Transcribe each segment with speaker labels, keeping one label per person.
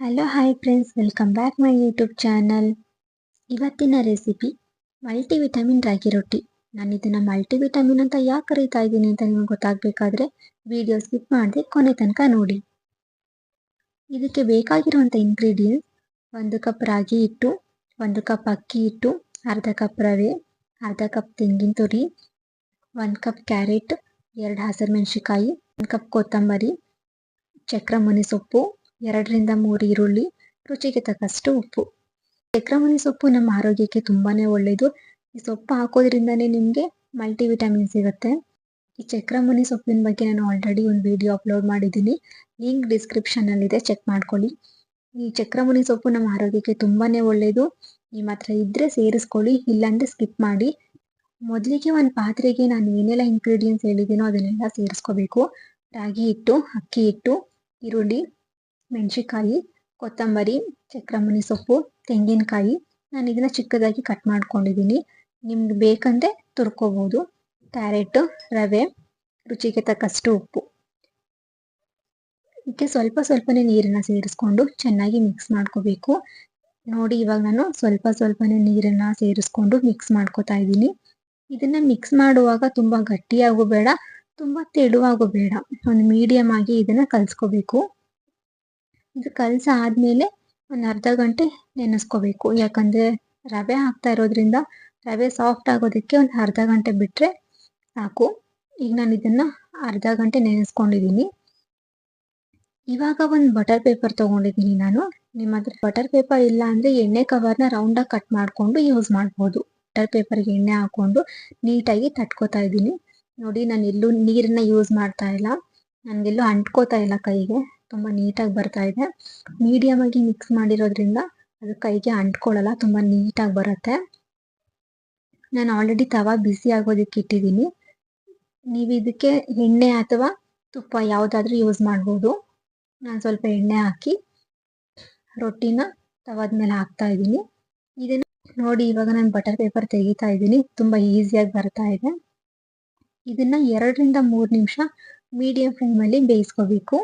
Speaker 1: Hello hi friends welcome back my YouTube channel ಇವತ್ತಿನ recipe multivitamin ragi ರೊಟ್ಟಿ. ನಾನು ಇದನ್ನು ಮಲ್ಟಿವಿಟಮಿನ್ ಅಂತ ಯಾಕೆ ಕರೀತಾ ಇದ್ದೀನಿ ಅಂತ ನಿಮಗೆ ಗೊತ್ತಾಗಬೇಕಾದ್ರೆ ವಿಡಿಯೋ ಸ್ಕಿಪ್ ಮಾಡದೆ ಕೊನೆ ತನಕ ನೋಡಿ. ಇದಕ್ಕೆ ಬೇಕಾಗಿರುವಂಥ ಇಂಗ್ರೀಡಿಯೆಂಟ್ಸ್ ಒಂದು ಕಪ್ ರಾಗಿ ಹಿಟ್ಟು, ಒಂದು ಕಪ್ ಅಕ್ಕಿ ಹಿಟ್ಟು, ಅರ್ಧ ಕಪ್ ರವೆ, ಅರ್ಧ ಕಪ್ ತೆಂಗಿನ ತುರಿ ಒಂದು ಕಪ್ ಕ್ಯಾರೆಟ್ ಎರಡು ಹಸಿರು ಮೆಣಸಿಕಾಯಿ ಒಂದು ಕಪ್ ಕೊತ್ತಂಬರಿ, ಚಕ್ರಮುನಿ ಸೊಪ್ಪು ಎರಡರಿಂದ ಮೂರು ಈರುಳ್ಳಿ, ರುಚಿಗೆ ತಕ್ಕಷ್ಟು ಉಪ್ಪು. ಚಕ್ರಮಣಿ ಸೊಪ್ಪು ನಮ್ಮ ಆರೋಗ್ಯಕ್ಕೆ ತುಂಬಾನೇ ಒಳ್ಳೆಯದು ಈ ಸೊಪ್ಪು ಹಾಕೋದ್ರಿಂದನೇ ನಿಮಗೆ ಮಲ್ಟಿವಿಟಮಿನ್ ಸಿಗುತ್ತೆ. ಈ ಚಕ್ರಮಣಿ ಸೊಪ್ಪಿನ ಬಗ್ಗೆ ನಾನು ಆಲ್ರೆಡಿ ಒಂದು ವಿಡಿಯೋ ಅಪ್ಲೋಡ್ ಮಾಡಿದ್ದೀನಿ. ಲಿಂಕ್ ಡಿಸ್ಕ್ರಿಪ್ಷನಲ್ಲಿದೆ ಚೆಕ್ ಮಾಡ್ಕೊಳ್ಳಿ. ಈ ಚಕ್ರಮುನಿ ಸೊಪ್ಪು ನಮ್ಮ ಆರೋಗ್ಯಕ್ಕೆ ತುಂಬಾನೇ ಒಳ್ಳೆಯದು ನಿಮ್ಮ ಹತ್ರ ಇದ್ದರೆ ಸೇರಿಸ್ಕೊಳ್ಳಿ, ಇಲ್ಲಾಂದರೆ ಸ್ಕಿಪ್ ಮಾಡಿ. ಮೊದಲಿಗೆ ಒಂದು ಪಾತ್ರೆಗೆ ನಾನು ಏನೆಲ್ಲ ಇಂಗ್ರೀಡಿಯೆಂಟ್ಸ್ ಹೇಳಿದ್ದೀನೋ ಅದನ್ನೆಲ್ಲ ಸೇರಿಸ್ಕೋಬೇಕು. ರಾಗಿ ಹಿಟ್ಟು, ಅಕ್ಕಿ ಹಿಟ್ಟು, ಈರುಳ್ಳಿ. ಮೆಣಸಿಕಾಯಿ ಕೊತ್ತಂಬರಿ ಚಕ್ರಮಣಿ ಸೊಪ್ಪು, ತೆಂಗಿನಕಾಯಿ. ನಾನು ಇದನ್ನು ಚಿಕ್ಕದಾಗಿ ಕಟ್ ಮಾಡ್ಕೊಂಡಿದ್ದೀನಿ ನಿಮ್ಗೆ ಬೇಕಂದ್ರೆ ತುರ್ಕೋಬೋದು. ಕ್ಯಾರೆಟು ರವೆ, ರುಚಿಗೆ ತಕ್ಕಷ್ಟು ಉಪ್ಪು. ಇದಕ್ಕೆ ಸ್ವಲ್ಪ ಸ್ವಲ್ಪನೇ ನೀರನ್ನು ಸೇರಿಸ್ಕೊಂಡು ಚೆನ್ನಾಗಿ ಮಿಕ್ಸ್ ಮಾಡ್ಕೋಬೇಕು. ನೋಡಿ, ಇವಾಗ ನಾನು ಸ್ವಲ್ಪ ಸ್ವಲ್ಪನೇ ನೀರನ್ನು ಸೇರಿಸ್ಕೊಂಡು ಮಿಕ್ಸ್ ಮಾಡ್ಕೋತಾ ಇದ್ದೀನಿ ಇದನ್ನು ಮಿಕ್ಸ್ ಮಾಡುವಾಗ ತುಂಬ ಗಟ್ಟಿಯಾಗೂ ಬೇಡ, ತುಂಬ ತೆಳುವಾಗೂ ಬೇಡ. ಒಂದು ಮೀಡಿಯಮ್ ಆಗಿ ಇದನ್ನು ಕಲಿಸ್ಕೋಬೇಕು. ಇದು ಆದ್ಮೇಲೆ ಒಂದು ಅರ್ಧ ಗಂಟೆ ನೆನೆಸ್ಕೋಬೇಕು. ಯಾಕಂದ್ರೆ ರವೆ ಹಾಕ್ತಾ ಇರೋದ್ರಿಂದ ರವೆ ಸಾಫ್ಟ್ ಆಗೋದಕ್ಕೆ ಒಂದು ಅರ್ಧ ಗಂಟೆ ಬಿಟ್ಟರೆ ಸಾಕು. ಈಗ ನಾನು ಇದನ್ನು ಅರ್ಧ ಗಂಟೆ ನೆನೆಸ್ಕೊಂಡಿದ್ದೀನಿ ಇವಾಗ ಒಂದು ಬಟರ್ ಪೇಪರ್ ತೊಗೊಂಡಿದ್ದೀನಿ ನಾನು. ನಿಮ್ಮ ಹತ್ರ ಬಟರ್ ಪೇಪರ್ ಇಲ್ಲ ಅಂದರೆ ಎಣ್ಣೆ ಕವರ್ನ ರೌಂಡಾಗಿ ಕಟ್ ಮಾಡಿಕೊಂಡು ಯೂಸ್ ಮಾಡ್ಬೋದು. ಬಟರ್ ಪೇಪರ್ಗೆ ಎಣ್ಣೆ ಹಾಕೊಂಡು ನೀಟಾಗಿ ತಟ್ಕೋತಾ ಇದ್ದೀನಿ ನೋಡಿ, ನಾನು ಎಲ್ಲೂ ನೀರನ್ನ ಯೂಸ್ ಮಾಡ್ತಾ ಇಲ್ಲ. ನನಗೆಲ್ಲೂ ಅಂಟ್ಕೋತಾ ಇಲ್ಲ ಕೈಗೆ. ತುಂಬ ನೀಟಾಗಿ ಬರ್ತಾ ಇದೆ. ಮೀಡಿಯಮ್ ಆಗಿ ಮಿಕ್ಸ್ ಮಾಡಿರೋದ್ರಿಂದ ಅದು ಕೈಗೆ ಅಂಟ್ಕೊಳ್ಳಲ್ಲ, ತುಂಬ ನೀಟಾಗಿ ಬರುತ್ತೆ. ನಾನು ಆಲ್ರೆಡಿ ತವಾ ಬಿಸಿ ಆಗೋದಕ್ಕೆ ಇಟ್ಟಿದ್ದೀನಿ. ನೀವು ಇದಕ್ಕೆ ಎಣ್ಣೆ ಅಥವಾ ತುಪ್ಪ ಯಾವುದಾದ್ರೂ ಯೂಸ್ ಮಾಡ್ಬೋದು. ನಾನು ಸ್ವಲ್ಪ ಎಣ್ಣೆ ಹಾಕಿ ರೊಟ್ಟಿನ ತವಾದ ಮೇಲೆ ಹಾಕ್ತಾ ಇದ್ದೀನಿ. ಇದನ್ನು ನೋಡಿ ಇವಾಗ ನಾನು ಬಟರ್ ಪೇಪರ್ ತೆಗಿತಾ ಇದ್ದೀನಿ. ತುಂಬ ಈಸಿಯಾಗಿ ಬರ್ತಾ ಇದೆ. ಇದನ್ನ ಎರಡರಿಂದ ಮೂರು ನಿಮಿಷ ಮೀಡಿಯಂ ಫ್ಲೇಮಲ್ಲಿ ಬೇಯಿಸ್ಕೋಬೇಕು.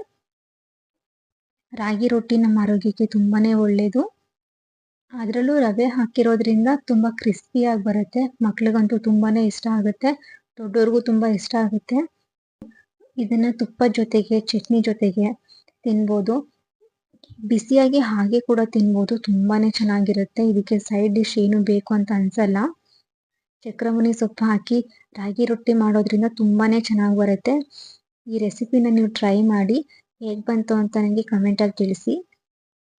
Speaker 1: ರಾಗಿ ರೊಟ್ಟಿ ನಮ್ಮ ಆರೋಗ್ಯಕ್ಕೆ ತುಂಬಾನೇ ಒಳ್ಳೆಯದು ಅದರಲ್ಲೂ ರವೆ ಹಾಕಿರೋದ್ರಿಂದ ತುಂಬ ಕ್ರಿಸ್ಪಿಯಾಗಿ ಬರುತ್ತೆ. ಮಕ್ಳಿಗಂತೂ ತುಂಬಾನೇ ಇಷ್ಟ ಆಗುತ್ತೆ. ದೊಡ್ಡವ್ರಿಗೂ ತುಂಬ ಇಷ್ಟ ಆಗುತ್ತೆ. ಇದನ್ನ ತುಪ್ಪ ಜೊತೆಗೆ, ಚಟ್ನಿ ಜೊತೆಗೆ ತಿನ್ಬೋದು. ಬಿಸಿಯಾಗಿ ಹಾಗೆ ಕೂಡ ತಿನ್ಬೋದು. ತುಂಬಾನೇ ಚೆನ್ನಾಗಿರುತ್ತೆ. ಇದಕ್ಕೆ ಸೈಡ್ ಡಿಶ್ ಏನು ಬೇಕು ಅಂತ ಅನ್ಸಲ್ಲ. ಚಕ್ರಮುನಿ ಸೊಪ್ಪು ಹಾಕಿ ರಾಗಿ ರೊಟ್ಟಿ ಮಾಡೋದ್ರಿಂದ ತುಂಬಾನೇ ಚೆನ್ನಾಗಿ ಬರುತ್ತೆ. ಈ ರೆಸಿಪಿನ ನೀವು ಟ್ರೈ ಮಾಡಿ. ಹೇಗೆ ಬಂತು ಅಂತ ನನಗೆ ಕಮೆಂಟಲ್ಲಿ ತಿಳಿಸಿ.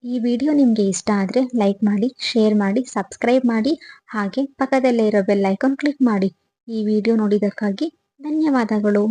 Speaker 1: ಈ ವಿಡಿಯೋ ನಿಮಗೆ ಇಷ್ಟ ಆದರೆ ಲೈಕ್ ಮಾಡಿ ಶೇರ್ ಮಾಡಿ ಸಬ್ಸ್ಕ್ರೈಬ್ ಮಾಡಿ, ಹಾಗೆ ಪಕ್ಕದಲ್ಲೇ ಇರೋ ಬೆಲ್ ಐಕಾನ್ ಕ್ಲಿಕ್ ಮಾಡಿ. ಈ ವಿಡಿಯೋ ನೋಡಿದ್ದಕ್ಕಾಗಿ ಧನ್ಯವಾದಗಳು.